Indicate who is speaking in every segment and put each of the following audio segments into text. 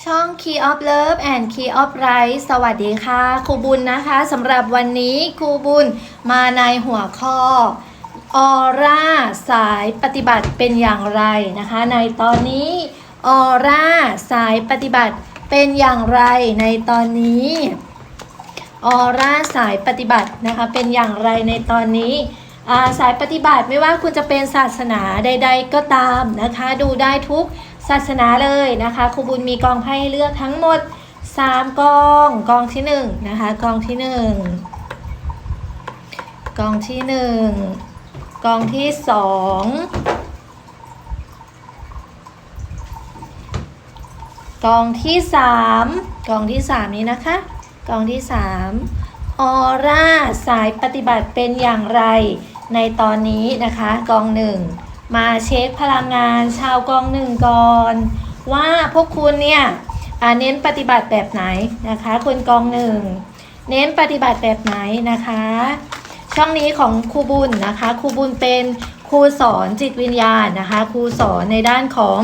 Speaker 1: ช่อง Key of Love and Key of Right สวัสดีค่ะครูบุญนะคะสำหรับวันนี้ครูบุญมาในหัวข้อออร่าสายปฏิบัติเป็นอย่างไรนะคะ ในตอนนี้ออร่าสายปฏิบัติเป็นอย่างไรในตอนนี้ออร่าสายปฏิบัตินะคะเป็นอย่างไรในตอนนี้สายปฏิบัติไม่ว่าคุณจะเป็นศาสนาใด ๆ ก็ตามนะคะ ดูได้ทุก ศาสนาเลยนะคะครูบุญมีกองไพ่เลือกทั้งหมด 3 กอง กองที่1นะคะกองที่ 1 กองที่ 1 กองที่ 2 กองที่ 3 กองที่ 3 นี้นะคะ กองที่ 3 ออร่าสายปฏิบัติเป็นอย่างไรในตอนนี้นะคะ กองหนึ่ง มาเช็คพลังงานชาวกองหนึ่งก่อน ว่าพวกคุณเนี่ยเน้นปฏิบัติแบบไหนนะคะคนกองหนึ่งเน้นปฏิบัติแบบไหนนะคะ ช่องนี้ของครูบุญนะคะครูบุญเป็นครูสอนจิตวิญญาณนะคะครูสอนในด้านของ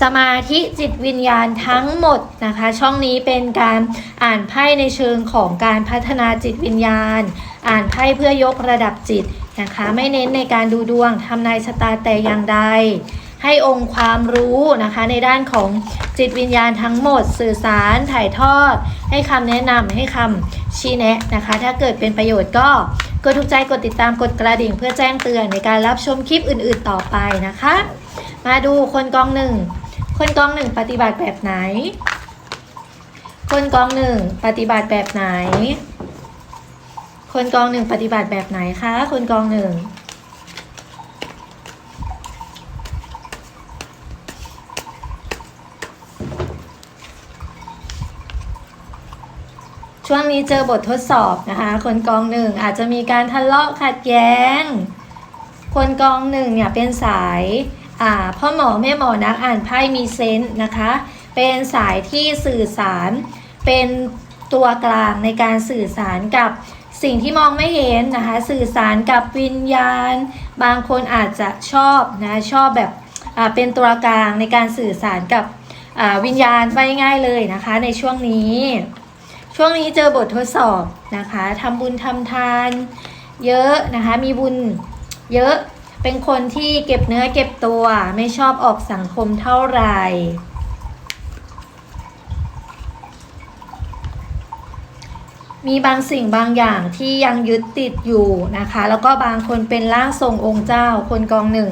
Speaker 1: สมาธิจิตวิญญาณทั้งหมดนะคะ ช่องนี้เป็นการอ่านไพ่ในเชิงของการพัฒนาจิตวิญญาณ อ่านไพ่เพื่อยกระดับจิต นะคะไม่เน้นในการดูดวงทำนายชะตาแต่อย่างใด ให้องค์ความรู้นะคะในด้านของจิตวิญญาณทั้งหมด สื่อสารถ่ายทอด ให้คำแนะนำให้คำชี้แนะนะคะ ถ้าเกิดเป็นประโยชน์ก็กดถูกใจกดติดตามกดกระดิ่ง เพื่อแจ้งเตือนในการรับชมคลิปอื่น ๆ ต่อไปนะคะ มาดูคนกองหนึ่งคนกองหนึ่งปฏิบัติแบบไหน คนกองหนึ่งปฏิบัติแบบไหน คนกองหนึ่งปฏิบัติแบบไหนคะ คนกองหนึ่งช่วงนี้เจอบททดสอบนะคะ คนกองหนึ่งอาจจะมีการทะเลาะขัดแย้ง คนกองหนึ่งเนี่ยเป็นสายอ่าพ่อหมอแม่หมอนักอ่านไพ่มีเซนส์นะคะ เป็นสายที่สื่อสารเป็นตัวกลางในการสื่อสารกับ สิ่งที่มองไม่เห็นนะคะ สื่อสารกับวิญญาณ บางคนอาจจะชอบนะชอบแบบเป็นตัวกลางในการสื่อสารกับวิญญาณไปง่ายเลยนะคะ ในช่วงนี้ ช่วงนี้เจอบททดสอบนะคะทำบุญทำทานเยอะนะคะมีบุญเยอะเป็นคนที่เก็บเนื้อเก็บตัวไม่ชอบออกสังคมเท่าไหร่ มีบางสิ่งบางอย่างที่ยังยึดติดอยู่นะคะ แล้วก็บางคนเป็นร่างทรงองค์เจ้าคนกองหนึ่ง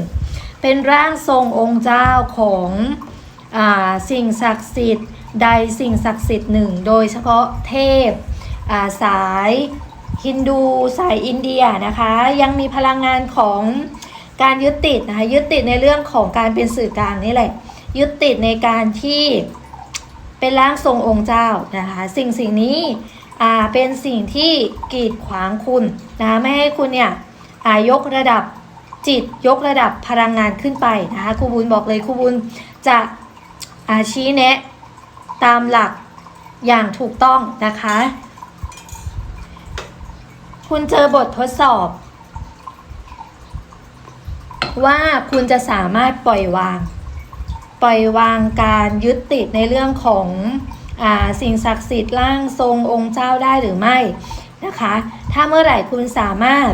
Speaker 1: เป็นร่างทรงองค์เจ้าของอสิ่งศักดิ์สิทธิ์ใดสิ่งศักดิ์สิทธิ์หนึ่ง โดยเฉพาะเทพาสายฮินดูสายอินเดียนะคะ ยังมีพลังงานของการยึดติดนะคะยึดติดในเรื่องของการเป็นสื่อกลางนี่แหละ ยึดติดในการที่เป็นร่างทรงองค์เจ้านะคะ สิ่งสิ่งนี้ อ่าเป็นสิ่งที่กีดขวางคุณนะไม่ให้คุณเนี่ยอ่ายกระดับจิตยกระดับพลังงานขึ้นไปนะคะครูบุญบอกเลยครูบุญจะอาชี้แนะตามหลักอย่างถูกต้องนะคะ คุณเจอบททดสอบ ว่าคุณจะสามารถปล่อยวาง ปล่อยวางการยึดติดในเรื่องของ สิ่งศักดิ์สิทธิ์ร่างทรงองค์เจ้าได้หรือไม่นะคะ ถ้าเมื่อไหร่คุณสามารถ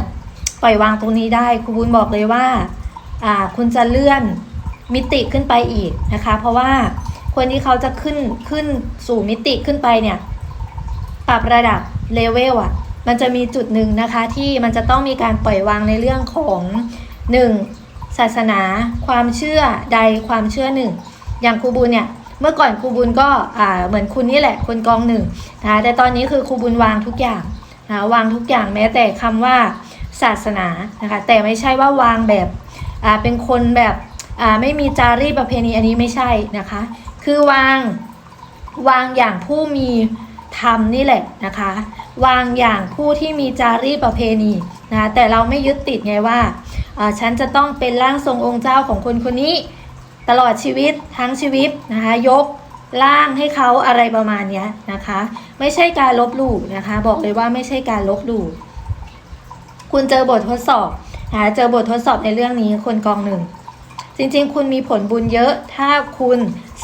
Speaker 1: ปล่อยวางตรงนี้ได้ครูบุญบอกเลยว่าาคุณจะเลื่อนมิติขึ้นไปอีกนะคะ เพราะว่าคนที่เขาจะขึ้นขึ้นสู่มิติขึ้นไปเนี่ยปรับระดับเลเวลอะมันจะมีจุดหนึ่งนะคะที่มันจะต้องมีการปล่อยวางในเรื่องของ 1. ศาสนา ความเชื่อใดความเชื่อหนึ่ง อย่างครูบุญเนี่ย เมื่อก่อนครูบุญก็อ่าเหมือนคุณนี่แหละคนกองหนึ่งนะคะแต่ตอนนี้คือครูบุญวางทุกอย่างนะวางทุกอย่างแม้แต่คำว่าศาสนานะคะแต่ไม่ใช่ว่าวางแบบอ่าเป็นคนแบบอ่าไม่มีจารีตประเพณีอันนี้ไม่ใช่นะคะ คือวางวางอย่างผู้มีธรรมนี่แหละนะคะ วางอย่างผู้ที่มีจารีตประเพณีนะแต่เราไม่ยึดติดไงว่าอ่าฉันจะต้องเป็นร่างทรงองค์เจ้าของคนคนนี้ ตลอดชีวิตทั้งชีวิตนะคะยกร่างให้เขาอะไรประมาณนี้นะคะ ไม่ใช่การลบหลู่นะคะ บอกเลยว่าไม่ใช่การลบหลู่คุณเจอบททดสอบนะคะเจอบททดสอบในเรื่องนี้คนกองหนึ่ง จริงๆ คุณมีผลบุญเยอะ ถ้าคุณ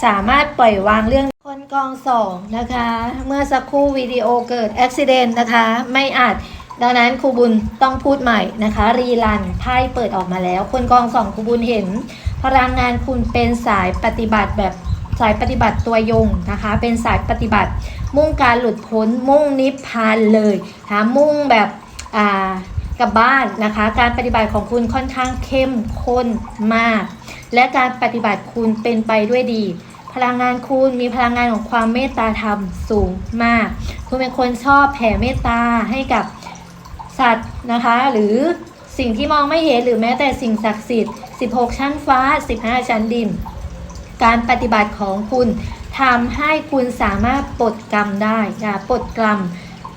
Speaker 1: สามารถปล่อยวางเรื่องคนกองสองนะคะ เมื่อสักครู่วิดีโอเกิดอุบิเหตุนะคะ ไม่อัด ดังนั้นครูบุญต้องพูดใหม่นะคะ รีลันไพ่เปิดออกมาแล้ว คนกองสองครูบุญเห็น พลังงานคุณเป็นสายปฏิบัติแบบสายปฏิบัติตัวยงนะคะ เป็นสายปฏิบัติ มุ่งการหลุดพ้นมุ่งนิพพานเลยนะมุ่งแบบอ่ากับบ้านนะคะ การปฏิบัติของคุณค่อนข้างเข้มข้นมาก และการปฏิบัติคุณเป็นไปด้วยดี พลังงานคุณมีพลังงานของความเมตตาธรรมสูงมาก คุณเป็นคนชอบแผ่เมตตาให้กับ สัตว์นะคะ หรือสิ่งที่มองไม่เห็นหรือแม้แต่สิ่งศักดิ์สิทธิ์ 16 ชั้นฟ้า 15 ชั้นดิน การปฏิบัติของคุณทำให้คุณสามารถปลดกรรมได้นะปลดกรรม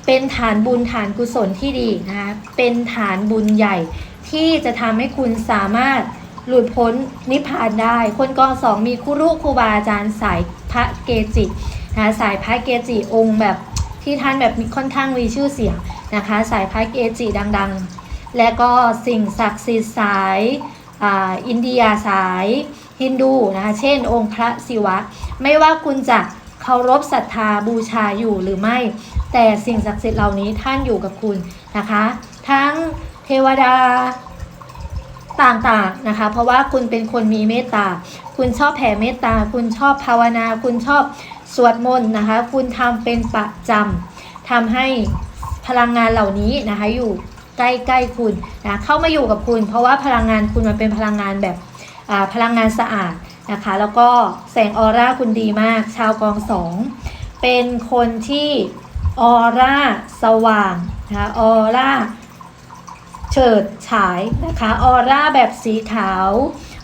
Speaker 1: เป็นฐานบุญฐานกุศลที่ดีนะคะเป็นฐานบุญใหญ่ที่จะทำให้คุณสามารถหลุดพ้นนิพพานได้ คนกองสองมีครูรุครูบาอาจารย์สายพระเกจินะคะสายพระเกจิองค์แบบที่ท่านแบบมีค่อนข้างมีชื่อเสียง นะคะ สายพระเกจิดังๆ และก็สิ่งศักดิ์สิทธิ์สายอินเดียสายฮินดูนะคะเช่น องค์พระศิวะ ไม่ว่าคุณจะเคารพศรัทธาบูชาอยู่หรือไม่ แต่สิ่งศักดิ์สิทธิ์เหล่านี้ท่านอยู่กับคุณนะคะ ทั้งเทวดาต่างๆนะคะ เพราะว่าคุณเป็นคนมีเมตตา คุณชอบแผ่เมตตา คุณชอบภาวนา คุณชอบสวดมนต์นะคะ คุณทำเป็นประจำทำให้ ลังงานเหล่านี้นะคะอยู่ใกล้ๆคุณนะเข้ามาอยู่กับคุณ เพราะว่าพลังงานคุณมันเป็นพลังงานแบบพลังงานสะอาดนะคะแล้วก็แสงออร่าคุณดีมาก ชาวกองสองเป็นคนที่ออร่าสว่างนะคะออร่าเฉิดฉายนะคะออร่าแบบสีขาว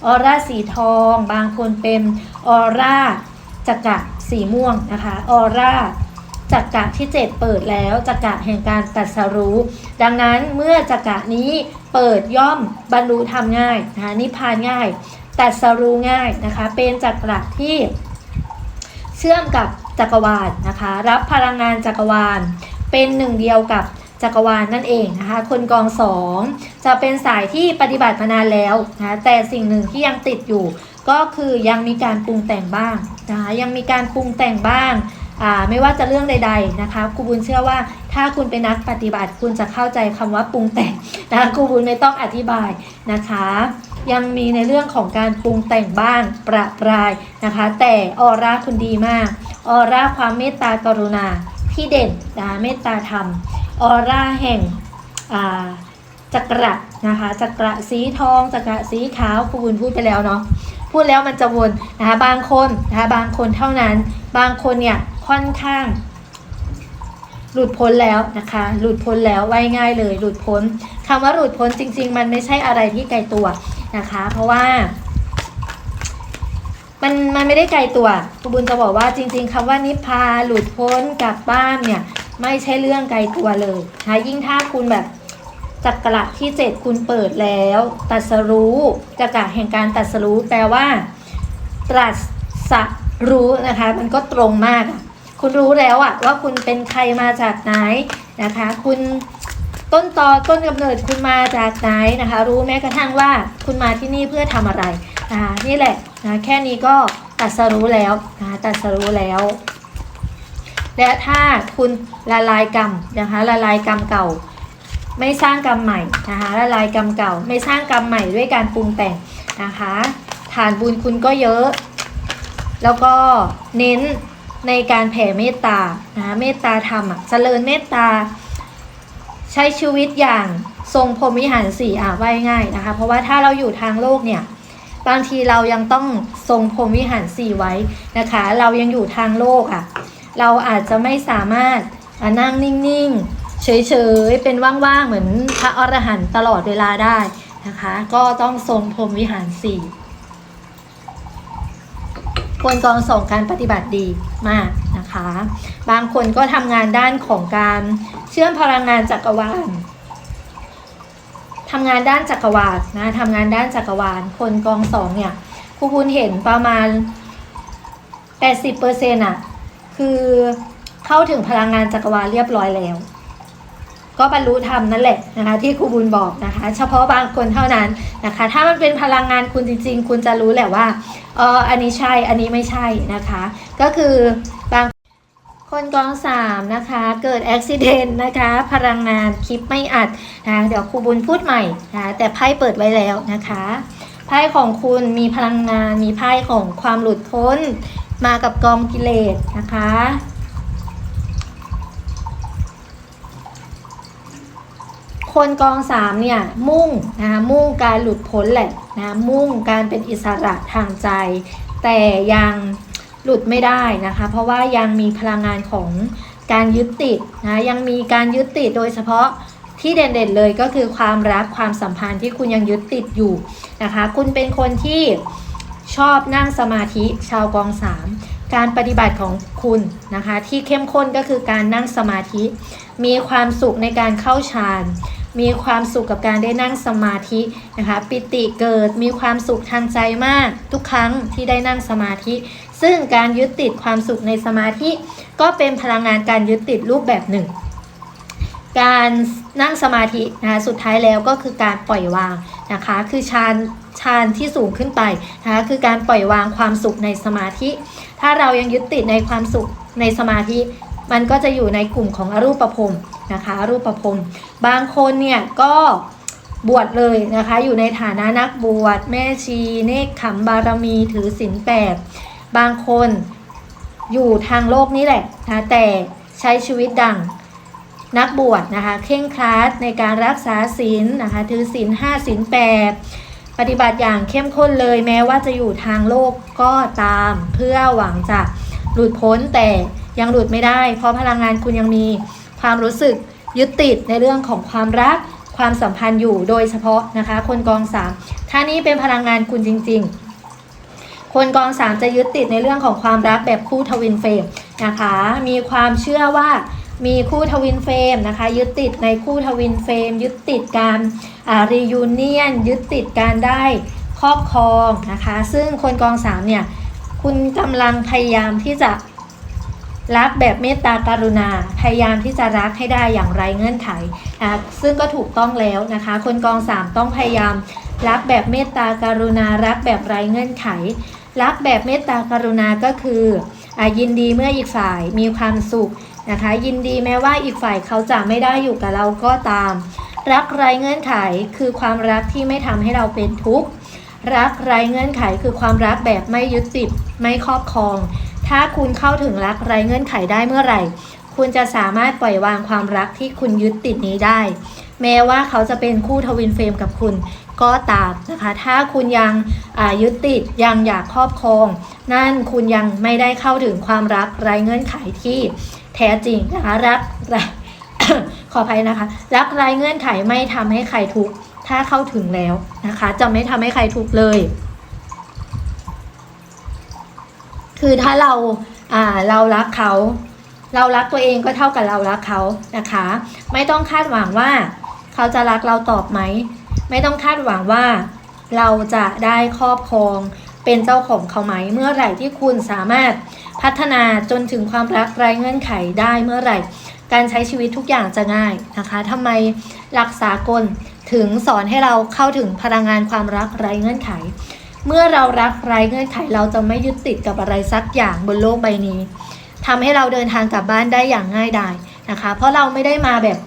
Speaker 1: ออร่าสีทอง บางคนเป็นออร่าจักระสีม่วงนะคะออร่า จักระที่ 7 เปิดแล้วจักระแห่งการตรัสรู้ ดังนั้นเมื่อจักระนี้เปิดย่อมบรรลุธรรมง่ายนะคะนิพพานง่ายตรัสรู้ง่ายนะคะ เป็นจักระที่เชื่อมกับจักรวาลนะคะ รับพลังงานจักรวาล เป็นหนึ่งเดียวกับจักรวาลนั่นเองนะคะ คนกองสองจะเป็นสายที่ปฏิบัติมานานแล้วนะคะแต่สิ่งหนึ่งที่ยังติดอยู่ ก็คือยังมีการปรุงแต่งบ้างนะคะยังมีการปรุงแต่งบ้าง ไม่ว่าจะเรื่องใด ๆนะคะครูบุญเชื่อว่าถ้าคุณเป็นนักปฏิบัติคุณจะเข้าใจคำว่าปรุงแต่งนะคะครูบุญไม่ต้องอธิบายนะคะ ยังมีในเรื่องของการปรุงแต่งบ้างประปรายนะคะ แต่ออร่าคุณดีมากออร่าความเมตตากรุณาที่เด่นนะคะเมตตาธรรมออร่าแห่งจักระนะคะจักระสีทองจักระสีขาวครูบุญพูดไปแล้วเนาะพูดแล้วมันจะวนนะคะบางคนนะคะบางคนเท่านั้น บางคนเนี่ย ค่อนข้าง หลุดพ้นแล้วนะคะ หลุดพ้นแล้วไว้ง่ายเลย หลุดพ้นคำว่าหลุดพ้นจริง ๆ มันไม่ใช่อะไรที่ไกลตัวนะคะ เพราะว่า มันมันไม่ได้ไกลตัวครูบุญจะบอกว่าจริง ๆคำว่านิพพานหลุดพ้นกลับบ้านเนี่ย ไม่ใช่เรื่องไกลตัวเลยนะยิ่งถ้าคุณแบบจักระที่เจ็ดคุณเปิดแล้วตรัสรู้จักระแห่งการตรัสรู้แปลว่า ตรัสรู้นะคะ มันก็ตรงมาก คุณรู้แล้วอะว่าคุณเป็นใครมาจากไหนนะคะ คุณต้นตอต้นกำเนิดคุณมาจากไหนนะคะ รู้แม้กระทั่งว่าคุณมาที่นี่เพื่อทำอะไรนะคะนี่แหละนะแค่นี้ก็ตรัสรู้แล้วนะตรัสรู้แล้ว และถ้าคุณละลายกรรมนะคะละลายกรรมเก่า ไม่สร้างกรรมใหม่นะคะละลายกรรมเก่า ไม่สร้างกรรมใหม่ด้วยการปรุงแต่งนะคะ ฐานบุญคุณก็เยอะ แล้วก็เน้น ในการแผ่เมตตานะคะเมตตาธรรมอะเจริญเมตตา ใช้ชีวิตอย่างทรงพรหมวิหารสี่อะว่าง่ายนะคะ เพราะว่าถ้าเราอยู่ทางโลกเนี่ยบางทีเรายังต้องทรงพรหมวิหารสี่ไว้นะคะ เรายังอยู่ทางโลกอะเราอาจจะไม่สามารถนั่งนิ่งๆ เฉยๆ เป็นว่างๆ เหมือนพระอรหันต์ตลอดเวลาได้นะคะ ก็ต้องทรงพรหมวิหารสี่ คนกองส่งการปฏิบัติดีมากนะคะ บางคนก็ทำงานด้านของการเชื่อมพลังงานจักรวาลทำงานด้านจักรวาลนะทำงานด้านจักรวาล คนกองสองเนี่ยครูคุณเห็นประมาณ 80%อะ คือเข้าถึงพลังงานจักรวาลเรียบร้อยแล้ว ก็บรรลุธรรมนั่นแหละนะคะ ที่ครูบุญบอกนะคะ เฉพาะบางคนเท่านั้นนะคะ ถ้ามันเป็นพลังงานคุณจริง ๆ คุณจะรู้แหละว่าเอออันนี้ใช่อันนี้ไม่ใช่นะคะ ก็คือบางคนกองสามนะคะ เกิดอุบิเหตุนะคะ พลังงานคลิปไม่อัดนะเดี๋ยวครูบุญพูดใหม่นะแต่ไพ่เปิดไว้แล้วนะคะไพ่ของคุณมีพลังงานมีไพ่ของความหลุดพ้น มากับกองกิเลสนะคะ คนกองสามเนี่ยมุ่งนะคะมุ่งการหลุดพ้นแหละนะมุ่งการเป็นอิสระทางใจ แต่ยังหลุดไม่ได้นะคะ เพราะว่ายังมีพลังงานของการยึดติดนะยังมีการยึดติดโดยเฉพาะที่เด่นๆเลยก็คือความรักความสัมพันธ์ที่คุณยังยึดติดอยู่นะคะ คุณเป็นคนที่ชอบนั่งสมาธิชาวกองสามการปฏิบัติของคุณนะคะ ที่เข้มข้นก็คือการนั่งสมาธิ มีความสุขในการเข้าฌาน มีความสุขกับการได้นั่งสมาธินะคะปิติเกิดมีความสุขทางใจมาก ทุกครั้งที่ได้นั่งสมาธิ ซึ่งการยึดติดความสุขในสมาธิ ก็เป็นพลังงานการยึดติดรูปแบบหนึ่ง การนั่งสมาธินะคะสุดท้ายแล้วก็คือการปล่อยวางนะคะ คือฌานฌานที่สูงขึ้นไปนะคะคือการปล่อยวางความสุขในสมาธิ ถ้าเรายังยึดติดในความสุขในสมาธิ มันก็จะอยู่ในกลุ่มของอรูปภพนะคะอรูปภพ บางคนเนี่ยก็บวชเลยนะคะ อยู่ในฐานะนักบวชแม่ชี เนคขมบารมีถือศีลแปดบางคนอยู่ทางโลกนี้แหละนะแต่ใช้ชีวิตดังนักบวชนะคะเคร่งครัดในการรักษาศีลนะคะถือศีลห้าศีลแปดปฏิบัติอย่างเข้มข้นเลยแม้ว่าจะอยู่ทางโลกก็ตามเพื่อหวังจะหลุดพ้นแต่ยังหลุดไม่ได้ เพราะพลังงานคุณยังมีความรู้สึก ยึดติดในเรื่องของความรักความสัมพันธ์อยู่โดยเฉพาะนะคะ คนกองสามถ้านี้เป็นพลังงานคุณจริง ๆ คนกองสามจะยึดติดในเรื่องของความรักแบบคู่ทวินเฟรมนะคะ มีความเชื่อว่ามีคู่ทวินเฟรมนะคะ ยึดติดในคู่ทวินเฟรมยึดติดการรียูเนียนยึดติดการได้ครอบครองนะคะ ซึ่งคนกองสามเนี่ยคุณกำลังพยายามที่จะ รักแบบเมตตากรุณา พยายามที่จะรักให้ได้อย่างไรเงื่อนไขนะซึ่งก็ถูกต้องแล้วนะคะ คนกองสามต้องพยายามรักแบบเมตตากรุณา รักแบบไรเงื่อนไข รักแบบเมตตากรุณาก็คืออยินดีเมื่ออีกฝ่ายมีความสุขนะคะ ยินดีแม้ว่าอีกฝ่ายเขาจะไม่ได้อยู่กับเราก็ตาม รักไรเงื่อนไขคือความรักที่ไม่ทำให้เราเป็นทุกข์รักไร้เงื่อนไขคือความรักแบบไม่ยึดติดไม่ครอบครอง ถ้าคุณเข้าถึงรักไร้เงื่อนไขได้เมื่อไหร่ คุณจะสามารถปล่อยวางความรักที่คุณยึดติดนี้ได้ แม้ว่าเขาจะเป็นคู่ทวินเฟรมกับคุณก็ตามนะคะ ถ้าคุณยังยึดติดยังอยากครอบครอง นั่นคุณยังไม่ได้เข้าถึงความรักไร้เงื่อนไขที่แท้จริงนะคะรักขออภัยนะคะ รักไร้เงื่อนไขไม่ทำให้ใครทุกข์ถ้าเข้าถึงแล้วนะคะ จะไม่ทำให้ใครทุกข์เลย คือถ้าเราอ่าเรารักเขา เรารักตัวเองก็เท่ากับเรารักเขานะคะ ไม่ต้องคาดหวังว่า เขาจะรักเราตอบไหม ไม่ต้องคาดหวังว่า เราจะได้ครอบครองเป็นเจ้าของเขาไหม เมื่อไหร่ที่คุณสามารถพัฒนาจนถึงความรักไร้เงื่อนไขได้เมื่อไหร่ การใช้ชีวิตทุกอย่างจะง่ายนะคะทำไมหลักสากลถึงสอนให้เราเข้าถึงพลังงานความรักไร้เงื่อนไข เมื่อเรารักไร้เงื่อนไขเราจะไม่ยึดติดกับอะไรสักอย่างบนโลกใบนี้ทำให้เราเดินทางกลับบ้านได้อย่างง่ายดายนะคะ เพราะเราไม่ได้มาแบบ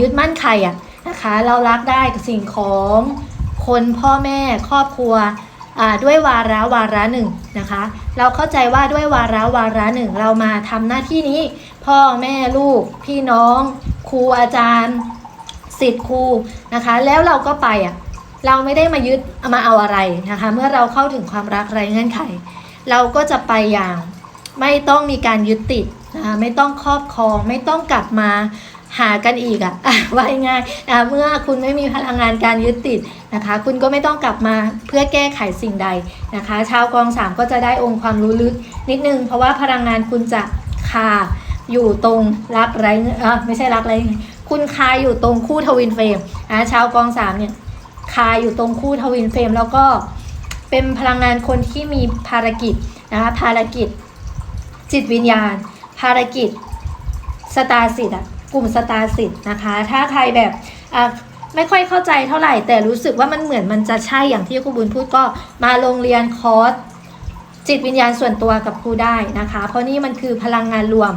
Speaker 1: ยึดมั่นใครอะนะคะ เรารักได้กับสิ่งของคนพ่อแม่ครอบครัวด้วยวาระวาระหนึ่งนะคะ เราเข้าใจว่าด้วยวาระวาระหนึ่ง เรามาทำหน้าที่นี้ พ่อแม่ลูก พี่น้อง ครูอาจารย์สิทธิ์ครูนะคะ แล้วเราก็ไปอะ เราไม่ได้มายึดมาเอาอะไรนะคะ เมื่อเราเข้าถึงความรักไรเงื่อนไข เราก็จะไปอย่างไม่ต้องมีการยึดติดนะคะไม่ต้องครอบครอง ไม่ต้องกลับมาหากันอีกอะ่ะว่าง่ายนะเมื่อคุณไม่มีพลังงานการยึดติดนะคะ คุณก็ไม่ต้องกลับมาเพื่อแก้ไขสิ่งใดนะคะ ชาวกองสามก็จะได้องค์ความรู้ลึกนิดนึง เพราะว่าพลังงานคุณจะคาอยู่ตรงรักไรเออไม่ใช่รักไรคุณคาอยู่ตรงคู่ทวินเฟรมนะชาวกองสามเนี่ย คาอยู่ตรงคู่ทวินเฟรมแล้วก็เป็นพลังงานคนที่มีภารกิจนะคะภารกิจ จิตวิญญาณ ภารกิจสตาร์สิทธ์อะกลุ่มสตาร์สิทธ์นะคะ ถ้าใครแบบไม่ค่อยเข้าใจเท่าไหร่ แต่รู้สึกว่ามันเหมือนมันจะใช่อย่างที่ครูบุญพูดก็มาโรงเรียนคอร์สจิตวิญญาณส่วนตัวกับครูได้นะคะ เพราะนี่มันคือพลังงานรวม